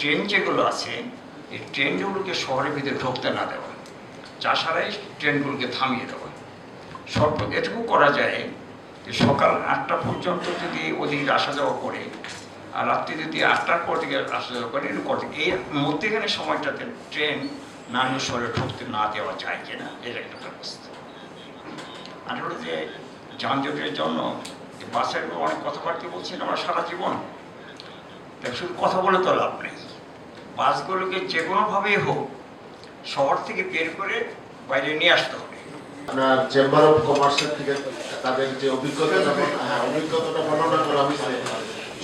Train যেগুলো আছে, এই ট্রেনগুলোকে শহরের ভিতরে ঢুকতে না দেওয়া, চাষারাই ট্রেনগুলোকে থামিয়ে দেওয়া। সর্ব, এটুকু করা যায় যে সকাল আটটা পর্যন্ত যদি ওদিকে আসা যাওয়া করে, আর রাত্রি যদি আটটার পর থেকে আসা যাওয়া করে এরকম করতে এই মধ্যেখানে সময়টাতে ট্রেন নারায়ণ শহরে ঢুকতে না দেওয়া যায় কিনা, এর একটা ব্যবস্থা। আর হলো যে যানজটের জন্য বাসের অনেক কথাবার্তা বলছেন, আমরা সারা জীবন তা শুধু কথা বলে তো লাভ নেই। বাসগুলোকে যে কোনোভাবেই হোক শহর থেকে বের করে বাইরে নিয়ে আসতে হবে। আপনার চেম্বার অফ কমার্সের থেকে তাদের যে অভিজ্ঞতাটা হ্যাঁ অভিজ্ঞতাটা বর্ণনা করা হয়েছে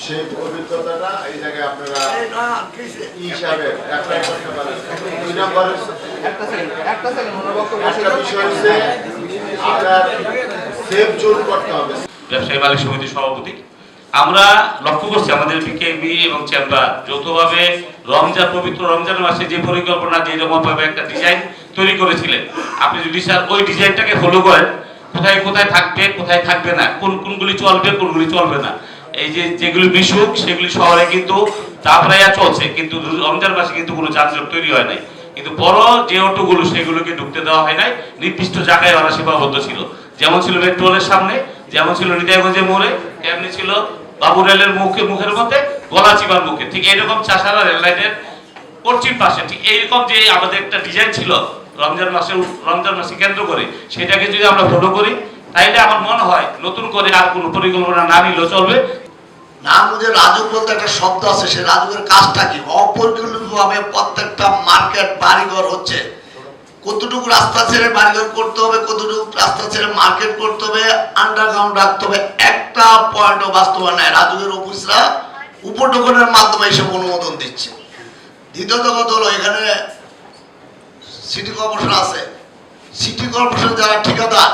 সেই অভিজ্ঞতাটা এই জায়গায় আপনারা হিসাবে অ্যাপ্লাই করতে পারেন। দুই নম্বর একটা সেকেন্ড একটা সেকেন্ড ওনার বক্তব্য একটা বিষয় হচ্ছে আপনার সেফ জোন করতে হবে। ব্যবসায়ী মালিক সমিতির সভাপতি। আমরা লক্ষ্য করছি আমাদের বিকেবি এবং চেম্বার যৌথভাবে রমজান, পবিত্র রমজান মাসে যে পরিকল্পনা, যে রকম ভাবে একটা ডিজাইন তৈরি করেছিলেন, আপনি যদি স্যার ওই ডিজাইনটাকে ফলো করেন, কোথায় কোথায় থাকবে কোথায় থাকবে না, কোন কোনগুলি চলবে কোনগুলি চলবে না, এই যে যেগুলি মিশুক, সেগুলি শহরে কিন্তু চাপড়াইয়া চলছে, কিন্তু রমজান মাসে কিন্তু কোনো যানজট তৈরি হয় নাই। কিন্তু বড় যে অটোগুলো, সেগুলোকে ঢুকতে দেওয়া হয় নাই, নির্দিষ্ট জায়গায় ওরা সীমাবদ্ধ ছিল। যেমন ছিল মেট্রো রেলের সামনে, যেমন ছিল হৃদয়গঞ্জের মোড়ে, তেমনি ছিল বাবু রেলের মুখে, মুখের মধ্যে গলাচিবার মুখে। ঠিক এইরকম চাষারা রেল লাইনের পশ্চিম পাশে, ঠিক এইরকম যে আমাদের একটা ডিজাইন ছিল রমজান মাসে রমজান মাসে কেন্দ্র করে, সেটাকে যদি আমরা ফলো করি, তাইলে আমার মনে হয় নতুন করে আর কোনো পরিকল্পনা না নিলেও চলবে। নারায়ণগঞ্জের রাজুক বলতে একটা শব্দ আছে, সে রাজুকের কাজটা কি? অপরিকল্পিতভাবে প্রত্যেকটা মার্কেট বাড়িঘর হচ্ছে। কতটুকু রাস্তা ছেড়ে বাড়িঘর করতে হবে, কতটুকু রাস্তা ছেড়ে মার্কেট করতে হবে আন্ডারগ্রাউন্ড রাখতে হবে, একটা পয়েন্টও বাস্তবায়ন নাই। রাজুকের অফিসরা উপটোকনের মাধ্যমে এসব অনুমোদন দিচ্ছে। দ্বিতীয়ত কথা হলো, এখানে সিটি কর্পোরেশন আছে। সিটি কর্পোরেশন যারা ঠিকাদার,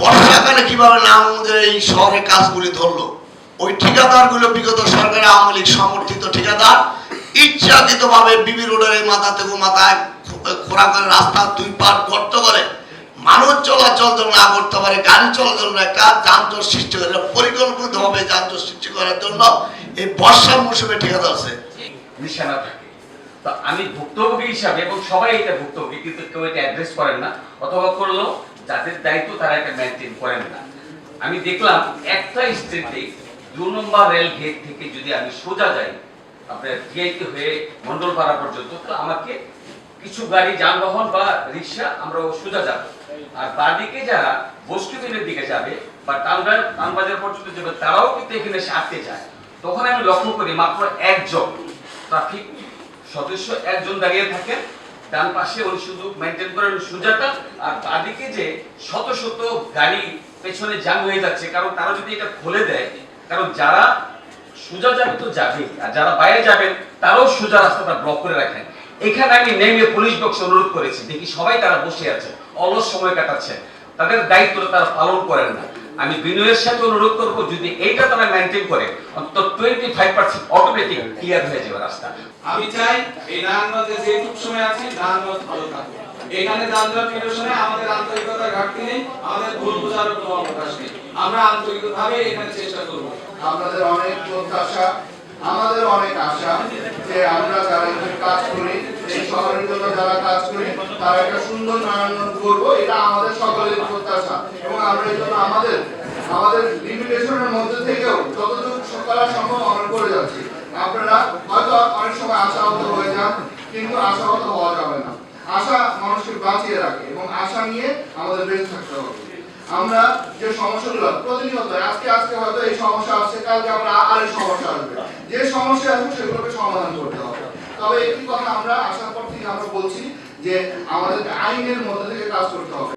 বর্ষাকালে কীভাবে নাম এই শহরে কাজগুলি ধরলো, ওই ঠিকাদারগুলো বিগত সরকারের আওয়ামী লীগ সমর্থিত ঠিকাদার ইচ্ছাকৃত ভাবে বিবি রোডের মাথা থেকে মাথায় খোরা করে রাস্তা দুই পার গর্ত করে। মানুষ চলাচল যেন না করতে পারে, গাড়ি চলাচল একটা যানজট সৃষ্টি করে পরিকল্পিত ভাবে যানজট সৃষ্টি করার জন্য এই বর্ষার মৌসুমে ঠিকাদার আছে। নিশানা থাকে। তো আমি ভুক্তভোগী হিসাবে, এবং সবাই এটা ভুক্তভোগী, কিন্তু কেউ এটা অ্যাড্রেস করেন না, অথবা করলেও যাদের দায়িত্ব তারা এটা মেনটেন করেন না। আমি দেখলাম একটা স্ট্রিটে দু নম্বর রেল গেট থেকে যদি আমি সোজা যাই, আপনার ভিআইপি হয়ে মন্ডলপাড়া পর্যন্ত তো আমাকে কিছু গাড়ি যানবাহন বা রিক্সা আমরা সোজা যাব। আর বাদিকে যারা বস্তুবিনের দিকে যাবে বা টানবাজার টানবাজার পর্যন্ত যাবে, তারাও কিন্তু এখানে আটকে যায় তখন আমি লক্ষ্য করি মাত্র একজন ট্রাফিক সদস্য একজন দাঁড়িয়ে থাকেন ডান পাশে উনি শুধু মেনটেন করেন সুজাতা আর বাদিকে যে শত শত গাড়ি পেছনে জাম হয়ে যাচ্ছে, কারণ তারা যদি এটা খুলে দেয়, কারণ যারা সোজা যাবে তো যাবে আর যারা বাইরে যাবেন, তারাও সোজা রাস্তাটা ব্লক করে রাখেন। এখানে আমি নেমে পুলিশ বক্স অনুরোধ করেছি দেখি সবাই তারা বসে আছে অলস সময় কাটাচ্ছে। তাদের দায়িত্বটা তারা পালন করেন না। আমি বিনয়ের সাথে অনুরোধ করব যদি এইটা তারা মেনটেন করে অন্তত twenty five percent automatic clear হয়ে যাবে রাস্তা। আমি চাই এই নারায়ণগঞ্জে যেটুক সময় আছি নারায়ণগঞ্জ ভালো থাকুক। এখানে যানজট নিরসনে আমাদের আন্তরিকতার ঘাটতি নেই আমাদের ভুল বোঝার কোনো অবকাশ নেই। আমরা আন্তরিকভাবে এখানে চেষ্টা করব। আপনাদের অনেক প্রত্যাশা আমাদের অনেক আশা। যে আমরা যারা কাজ করি, এই শহরের জন্য যারা কাজ করি একটা সুন্দর করব এটা আমাদের সকলের প্রত্যাশা। এবং আমরা এই জন্য আমাদের আমাদের লিমিটেশনের মধ্যে থেকেও যতটুকু সম্ভব আমরা করে যাচ্ছি। আপনারা হয়তো অনেক সময় আশাহত হয়ে যান, কিন্তু আশাহত হওয়া যাবে না। আশা মানুষকে বাঁচিয়ে রাখে এবং আশা নিয়ে আমাদের বেঁচে থাকতে হবে। আমরা যে সমস্যাগুলো, প্রতিনিয়ত, আজকে আজকে হয়তো এই সমস্যা আসছে, কালকে আমরা আর এই সমস্যা আসবে যে সমস্যা আছে, সেগুলোকে সমাধান করতে হবে। তবে একটি কথা আমরা আসার পর থেকে আমরা বলছি যে আমাদের আইনের মধ্যে থেকে কাজ করতে হবে।